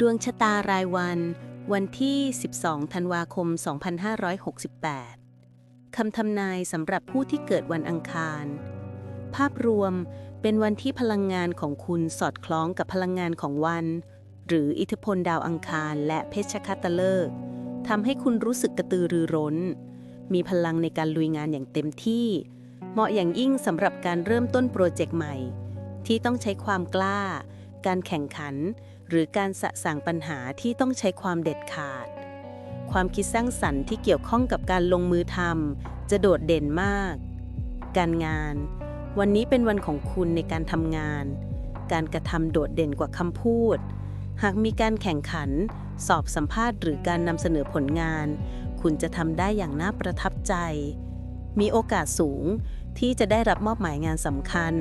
ดวงชะตารายวัน วันที่ 12 ธันวาคม 2568 คำทำนายสำหรับผู้ที่เกิดวันอังคาร ภาพรวมเป็นวันที่พลังงานของคุณสอดคล้องกับพลังงานของวัน หรืออิทธิพลดาวอังคารและเพชฌฆาตฤกษ์ทำให้คุณรู้สึกกระตือรือร้น มีพลังในการลุยงานอย่างเต็มที่ เหมาะอย่างยิ่งสำหรับการเริ่มต้นโปรเจกต์ใหม่ ที่ต้องใช้ความกล้า การแข่งขัน หรือการสะสางปัญหาที่ต้องใช้ความเด็ดขาด ความคิดสร้างสรรค์ที่เกี่ยวข้องกับการลงมือทำจะโดดเด่นมาก การงาน วันนี้เป็นวันของคุณในการทำงาน การกระทำโดดเด่นกว่าคำพูด หากมีการแข่งขัน สอบสัมภาษณ์ หรือการนำเสนอผลงาน คุณจะทำได้อย่างน่าประทับใจ มีโอกาสสูงที่จะได้รับมอบหมายงานสำคัญ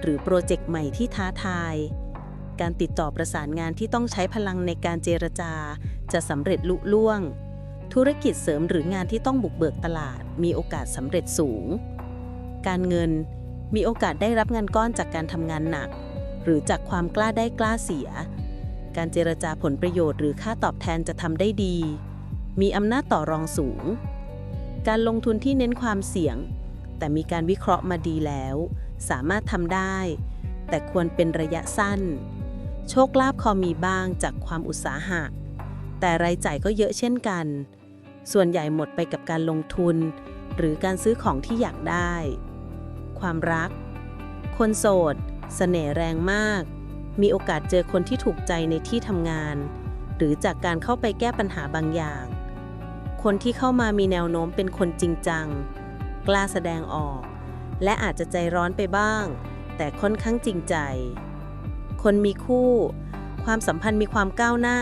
หรือโปรเจกต์ใหม่ที่ท้าทาย การติดต่อประสานงานที่ต้องใช้พลังในการเจรจา จะสำเร็จลุล่วง ธุรกิจเสริมหรืองานที่ต้องบุกเบิกตลาด มีโอกาสสำเร็จสูง การเงินมีโอกาสได้รับเงินก้อนจากการทำงานหนัก หรือจากความกล้าได้กล้าเสีย การเจรจาผลประโยชน์หรือค่าตอบแทนจะทำได้ดี มีอำนาจต่อรองสูง การลงทุนที่เน้นความเสี่ยง แต่มีการวิเคราะห์มาดีแล้ว สามารถทำได้ แต่ควรเป็นระยะสั้น โชคลาภคอมีบ้างจากความอุตสาหะ แต่รายจ่ายก็เยอะเช่นกัน ส่วนใหญ่หมดไปกับการลงทุน หรือการซื้อของที่อยากได้ ความรัก คนโสดเสน่ห์แรงมาก มีโอกาสเจอคนที่ถูกใจในที่ทำงาน หรือจากการเข้าไปแก้ปัญหาบางอย่าง คนที่เข้ามามีแนวโน้มเป็นคนจริงจัง กล้าแสดงออก และอาจจะใจร้อนไปบ้าง แต่ค่อนข้างจริงใจ คนมีคู่ ความสัมพันธ์มีความก้าวหน้า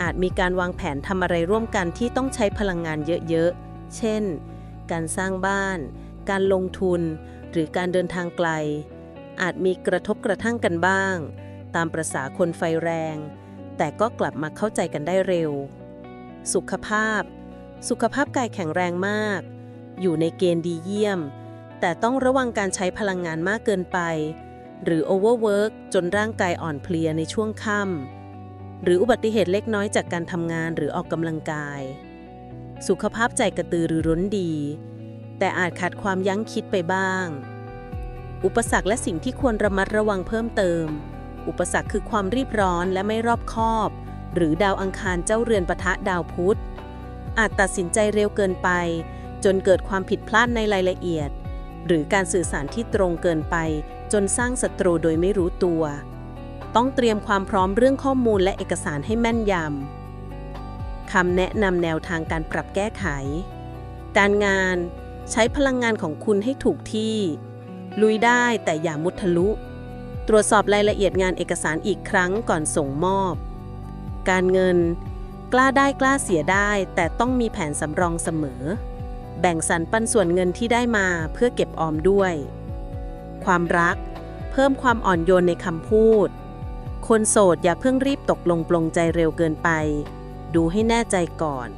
อาจมีการวางแผนทำอะไรร่วมกันที่ต้องใช้พลังงานเยอะๆ เช่น การสร้างบ้าน การลงทุน หรือการเดินทางไกล อาจมีกระทบกระทั่งกันบ้าง ตามประษาคนไฟแรง แต่ก็กลับมาเข้าใจกันได้เร็ว สุขภาพ สุขภาพกายแข็งแรงมาก อยู่ในเกณฑ์ดีเยี่ยม แต่ต้องระวังการใช้พลังงานมากเกินไป หรือ overwork จนร่างกายอ่อนเพลียในช่วงค่ำหรืออุบัติเหตุเล็กน้อยจากการทำงานหรือออกกำลังกาย สุขภาพใจกระตือรือร้นดี แต่อาจขาดความยั้งคิดไปบ้าง อุปสรรคและสิ่งที่ควรระมัดระวังเพิ่มเติม อุปสรรคคือความรีบร้อนและไม่รอบคอบ หรือดาวอังคารเจ้าเรือนปะทะดาวพุธอาจตัดสินใจเร็วเกินไป จนเกิดความผิดพลาดในรายละเอียด หรือการสื่อสารที่ตรงเกินไป จนสร้างศัตรูโดยไม่รู้ตัว ต้องเตรียมความพร้อมเรื่องข้อมูลและเอกสารให้แม่นยำคำแนะนำแนวทางการปรับแก้ไข การงานใช้พลังงานของคุณให้ถูกที่ ลุยได้แต่อย่ามุทะลุ ตรวจสอบรายละเอียดงานเอกสารอีกครั้งก่อนส่งมอบ การเงิน กล้าได้กล้าเสียได้ แต่ต้องมีแผนสำรองเสมอ แบ่งสรรปันส่วนเงินที่ได้มาเพื่อเก็บออมด้วย ความรัก เพิ่มความอ่อนโยนในคำพูด คนโสดอย่าเพิ่งรีบตกลงปลงใจเร็วเกินไป ดูให้แน่ใจก่อน